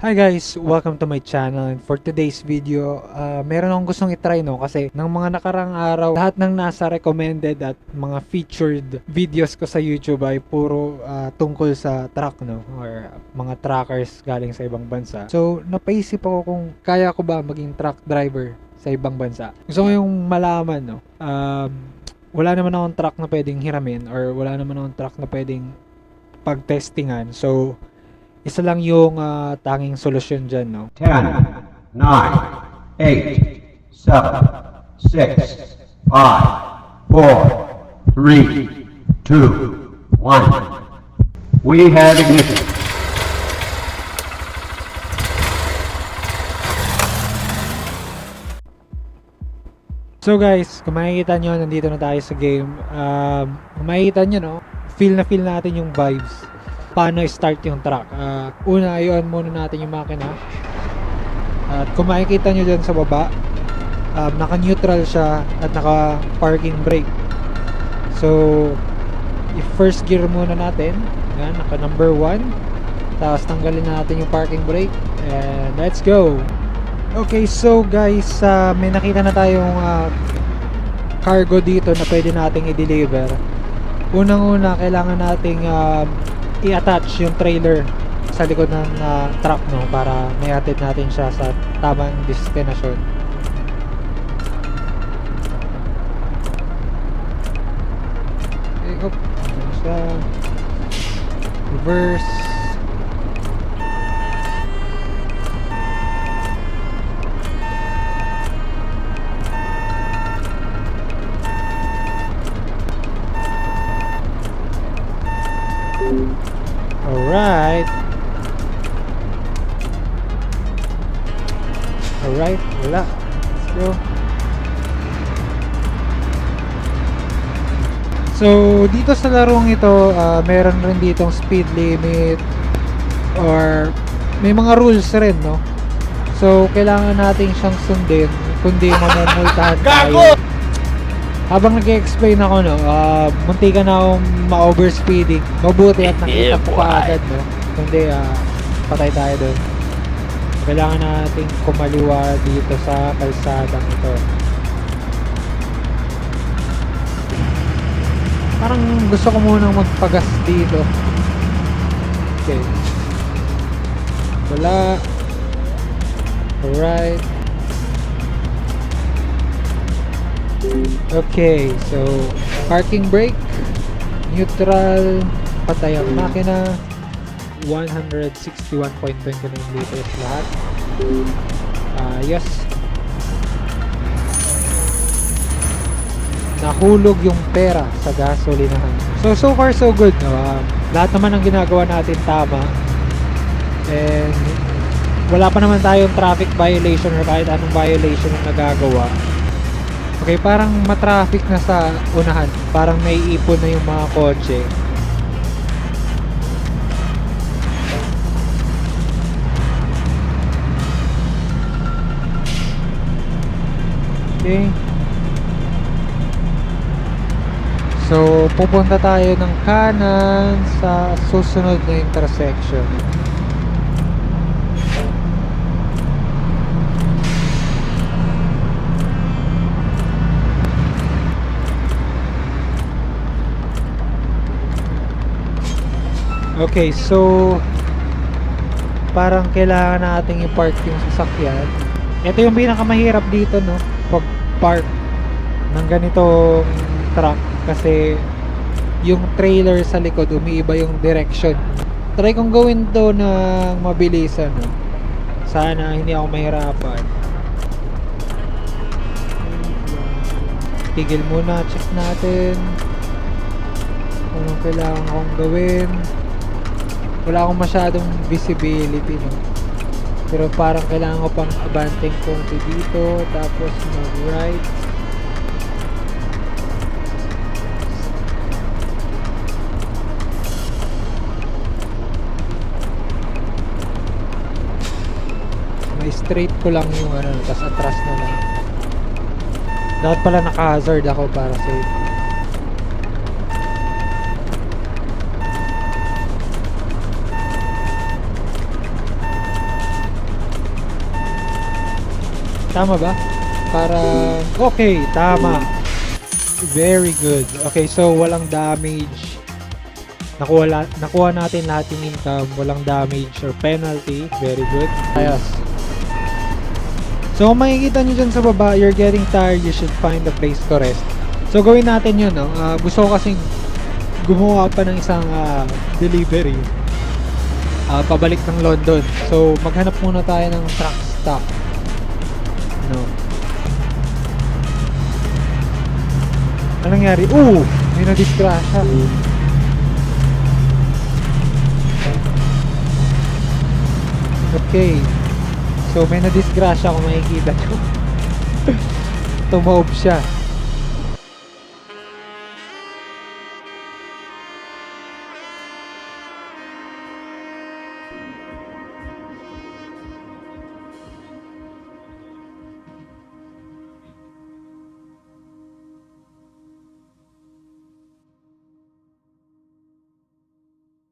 Hi guys! Welcome to my channel and for today's video, uh, meron akong gustong itry no kasi ng mga nakarang araw, lahat ng nasa recommended at mga featured videos ko sa YouTube ay puro ah, tungkol sa truck no or mga truckers galing sa ibang bansa. So napaisip ako kung kaya ko ba maging truck driver sa ibang bansa. Gusto ko yung malaman no. Um, wala naman akong truck na pwedeng hiramin or wala naman akong truck na pwedeng pagtestingan. So isa lang yung ah, tanging solusyon dyan, no? 10, 9, 8, 7, 6, 5, 4, 3, 2, 1. We have ignition. So guys, kung makikita nyo, nandito na tayo sa game. Um, kung makikita nyo, no? Feel na feel natin yung vibes. Paano start yung truck. Ah, una, i-on muna natin yung makina. At kung makikita nyo dyan sa baba, um, naka-neutral siya at naka-parking brake. So, i-first gear muna natin. Yan, naka number 1. Tapos tanggalin natin yung parking brake. And let's go! Okay, so guys, uh, may nakita na tayong uh, cargo dito na pwede nating i-deliver. Unang-una, kailangan nating um, i-attach yung trailer sa likod ng uh, truck no para maihatid natin siya sa tamang destinasyon. Okay, op. Ano siya? Reverse. Alright. Alright, wala. Let's go. So, dito sa larong ito, ah, meron rin ditong speed limit or may mga rules rin, no? So, kailangan natin siyang sundin kundi mamumultahan tayo. Habang nag-explain ako, no, ah, munti ka na akong ma-overspeeding. Mabuti at nakita ko pa agad, no? Kundi, ah, patay tayo doon. Kailangan nating kumaliwa dito sa kalsadang ito. Parang gusto ko munang magpagas dito. Okay. Wala. Alright. Okay, so parking brake, neutral, patay ang makina, 161.29 liters lahat. Ah, yes. Nahulog yung pera sa gasolinahan. So, so far so good. No? Um, lahat naman ng ginagawa natin tama. And wala pa naman tayong traffic violation or kahit anong violation na nagagawa. Okay, parang matraffic na sa unahan. Parang may ipon na yung mga kotse. Okay. So, pupunta tayo ng kanan sa susunod na intersection. Okay, so parang kailangan nating i-park yung sasakyan. Ito yung pinakamahirap dito, no? Pag-park ng ganitong truck kasi yung trailer sa likod umiiba yung direction. Try kong gawin to ng mabilisan, no? Sana hindi ako mahirapan. Tigil muna, check natin kung kailangan kong gawin wala akong masyadong visibility no? Pero parang kailangan ko pang abanteng konti dito tapos mag right may straight ko lang yung ano tapos atras na lang. Dapat pala naka-hazard ako para safe Tama ba? Para, okay, tama. Very good. Okay, so walang damage. Nakuha, la- nakuha natin lahat yung income. Walang damage or penalty. Very good. Ayos. So kung makikita nyo dyan sa baba, you're getting tired, you should find a place to rest. So gawin natin yun, no? Ah, gusto ko kasing gumawa pa ng isang ah, delivery ah, pabalik ng London. So maghanap muna tayo ng truck stop. No. Anong nangyari? Oo! May na-disgrasya. Okay. So may na-disgrasya kung makikita nyo. Tumaob siya.